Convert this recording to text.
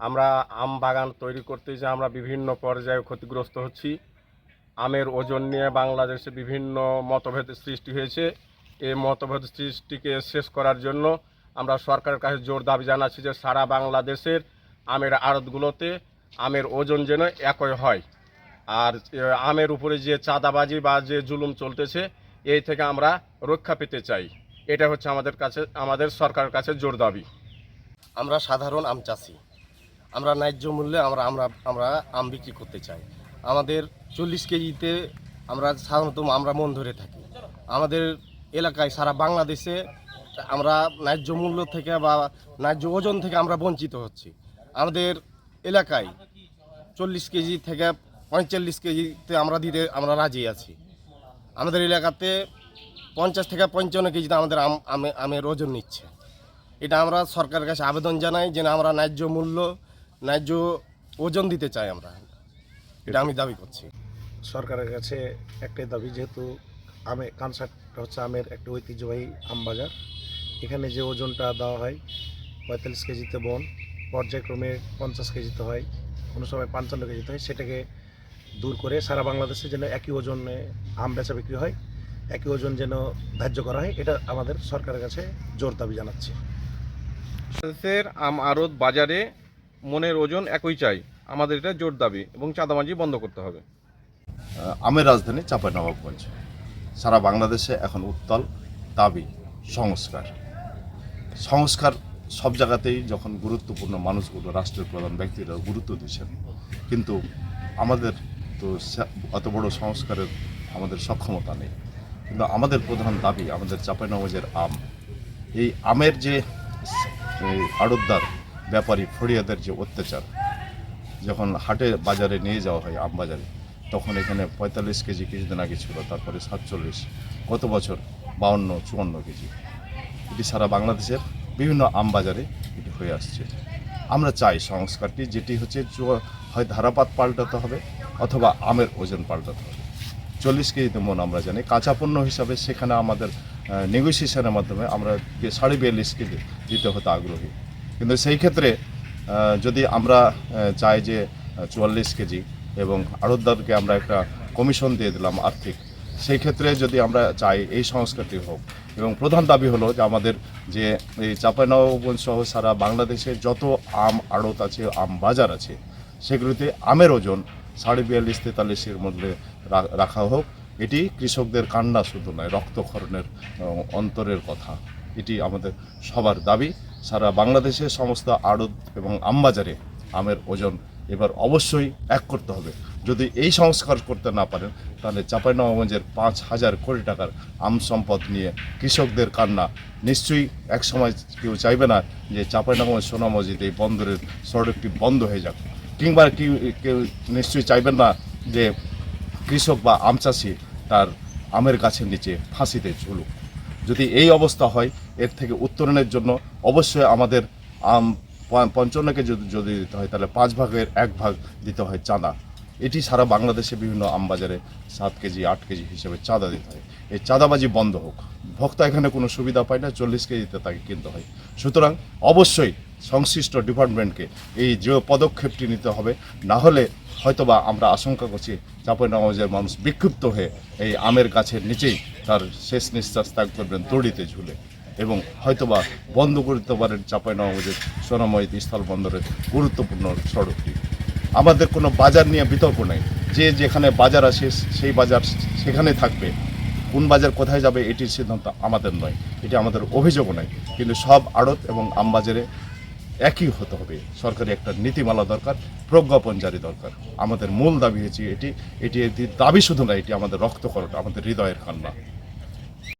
আমরা আম বাগান তৈরি করতে যে আমরা বিভিন্ন পর্যায়ে ক্ষতিগ্রস্ত হচ্ছি। আমের ওজন নিয়ে বাংলাদেশে বিভিন্ন মতভেদ সৃষ্টি হয়েছে। এই মতভেদ সৃষ্টিকে শেষ করার জন্য আমরা সরকারের কাছে জোর দাবি জানাচ্ছি যে সারা বাংলাদেশের আমের আড়তগুলোতে আমের ওজন যেন একই হয়। আর আমের উপরে যে চাঁদাবাজি বা যে জুলুম চলতেছে, এই থেকে আমরা রক্ষা পেতে চাই। এটা হচ্ছে আমাদের কাছে, আমাদের সরকারের কাছে জোর দাবি। আমরা সাধারণ আম চাষি। আমরা ন্যায্য মূল্যে আমরা আমরা আমরা আম বিক্রি করতে চাই। আমাদের চল্লিশ কেজিতে আমরা সাধারণত আমরা মন ধরে থাকি। আমাদের এলাকায় সারা বাংলাদেশে আমরা ন্যায্য মূল্য থেকে বা ন্যায্য ওজন থেকে আমরা বঞ্চিত হচ্ছি। আমাদের এলাকায় চল্লিশ কেজি থেকে পঁয়তাল্লিশ কেজিতে আমরা দিতে, আমরা রাজি আছি। আমাদের এলাকাতে পঞ্চাশ থেকে পঞ্চান্ন কেজিতে আমাদের আম আমের ওজন নিচ্ছে। এটা আমরা সরকারের কাছে আবেদন জানাই যে না, আমরা ন্যায্য মূল্য ন্যায্য ওজন দিতে চাই আমরা। এটা আমি দাবি করছি। সরকারের কাছে একটাই দাবি যেহেতু আমে কানসাট হচ্ছে আমের একটা ঐতিহ্যবাহী আম বাজার। এখানে যে ওজনটা দেওয়া হয় পঁয়তাল্লিশ কেজিতে বন পর্যায়ক্রমে পঞ্চাশ কেজিতে হয় কোনো সময় পঞ্চান্ন কেজিতে হয় সেটাকে দূর করে সারা বাংলাদেশে যেন একই ওজনে আম বেচা বিক্রি হয় একই ওজন যেন ধার্য করা হয় এটা আমাদের সরকারের কাছে জোর দাবি জানাচ্ছি। আম আড়ত বাজারে মনের ওজন একই চাই। আমাদের এটা জোর দাবি এবং চাঁদামাজি বন্ধ করতে হবে। আমের রাজধানী চাঁপাইনবাবগঞ্জ। সারা বাংলাদেশে এখন উত্তাল দাবি, সংস্কার। সংস্কার সব জায়গাতেই যখন গুরুত্বপূর্ণ মানুষগুলো, রাষ্ট্রের প্রধান ব্যক্তিরা গুরুত্ব দিচ্ছেন, কিন্তু আমাদের তো অত বড় সংস্কারের আমাদের সক্ষমতা নেই। কিন্তু আমাদের প্রধান দাবি, আমাদের চাঁপাইনবাবগঞ্জের আম। এই আমের যে আড়তদার ব্যাপারী ফড়িয়াদের যে অত্যাচার, যখন হাটে বাজারে নিয়ে যাওয়া হয় আম বাজারে, তখন এখানে পঁয়তাল্লিশ কেজি কিছুদিন আগে ছিল, তারপরে সাতচল্লিশ, গত বছর বাউন্ন, চুয়ান্ন কেজি। এটি সারা বাংলাদেশের বিভিন্ন আম বাজারে এটি হয়ে আসছে। আমরা চাই সংস্কারটি, যেটি হচ্ছে হয় ধারাপাত পাল্টাতে হবে অথবা আমের ওজন পাল্টাতে হবে। চল্লিশ কেজিতে মন আমরা জানি, কাঁচা পণ্য হিসাবে সেখানে আমাদের নেগোসিয়েশনের মাধ্যমে আমরা সাড়ে বিয়াল্লিশ কেজি দিতে হতো আগ্রহী। কিন্তু সেই ক্ষেত্রে যদি আমরা চাই যে, চুয়াল্লিশ কেজি এবং আড়তদারকে আমরা একটা কমিশন দিয়ে দিলাম আর্থিক, সেই ক্ষেত্রে যদি আমরা চাই এই সংস্কারটি হোক। এবং প্রধান দাবি হলো যে আমাদের যে এই চাঁপাইনবাবগঞ্জ সহ সারা বাংলাদেশে যত আম আড়ত আছে, আম বাজার আছে, সেগুলিতে আমের ওজন সাড়ে বিয়াল্লিশ তেতাল্লিশের মধ্যে রাখা হোক। এটি কৃষকদের কান্না শুধু নয়, রক্তক্ষরণের অন্তরের কথা। এটি আমাদের সবার দাবি। সারা বাংলাদেশে সমস্ত আড়ত এবং আমবাজারে আমের ওজন এবার অবশ্যই এক করতে হবে। যদি এই সংস্কার করতে না পারেন, তাহলে চাঁপাইনবাবগঞ্জের পাঁচ হাজার কোটি টাকার আম সম্পদ নিয়ে কৃষকদের কান্না। নিশ্চয়ই এক সময় কেউ চাইবে না যে চাঁপাইনবাবগঞ্জ সোনা মসজিদ এই বন্দরের সড়কটি বন্ধ হয়ে যাক। কিংবা কেউ কেউ নিশ্চয়ই চাইবেন না যে কৃষক বা আম চাষি তার আমের গাছের নিচে ফাঁসিতে ঝুলুক। যদি এই অবস্থা হয় এর থেকে উত্তরণের জন্য অবশ্যই আমাদের পঞ্চান্নকে যদি যদি দিতে হয়, তাহলে পাঁচ ভাগের এক ভাগ দিতে হয় চাঁদা। এটি সারা বাংলাদেশে বিভিন্ন আমবাজারে সাত কেজি, আট কেজি হিসেবে চাঁদা দিতে হয়। এই চাঁদাবাজি বন্ধ হোক। ভক্ত এখানে কোনো সুবিধা পায় না, চল্লিশ কেজিতে তাকে কিনতে হয়। সুতরাং অবশ্যই সংশ্লিষ্ট ডিপার্টমেন্টকে এই যে পদক্ষেপটি নিতে হবে, না হলে হয়তোবা আমরা আশঙ্কা করছি চাঁপাইনবাবগঞ্জের মানুষ বিক্ষিপ্ত হয়ে এই আমের গাছের নিচেই তার শেষ নিঃশ্বাস ত্যাগ করবেন, দড়িতে ঝুলে। এবং হয়তোবা বন্ধ করতে পারেন চাঁপাইনবাবগঞ্জের সোনাময়িত স্থলবন্দরের গুরুত্বপূর্ণ সড়কটি। আমাদের কোনো বাজার নিয়ে বিতর্ক নেই। যে যেখানে বাজার আছে সেই বাজার সেখানে থাকবে। কোন বাজার কোথায় যাবে এটির সিদ্ধান্ত আমাদের নয়। এটি আমাদের অভিযোগও নয়। কিন্তু সব আড়ত এবং আমবাজারে একই হতে হবে। সরকারি একটা নীতিমালা দরকার, প্রজ্ঞাপন জারি দরকার। আমাদের মূল দাবি হয়েছে এটি। এটি এটি দাবি শুধু না, এটি আমাদের রক্তকরণ আমাদের হৃদয়ের কান্না।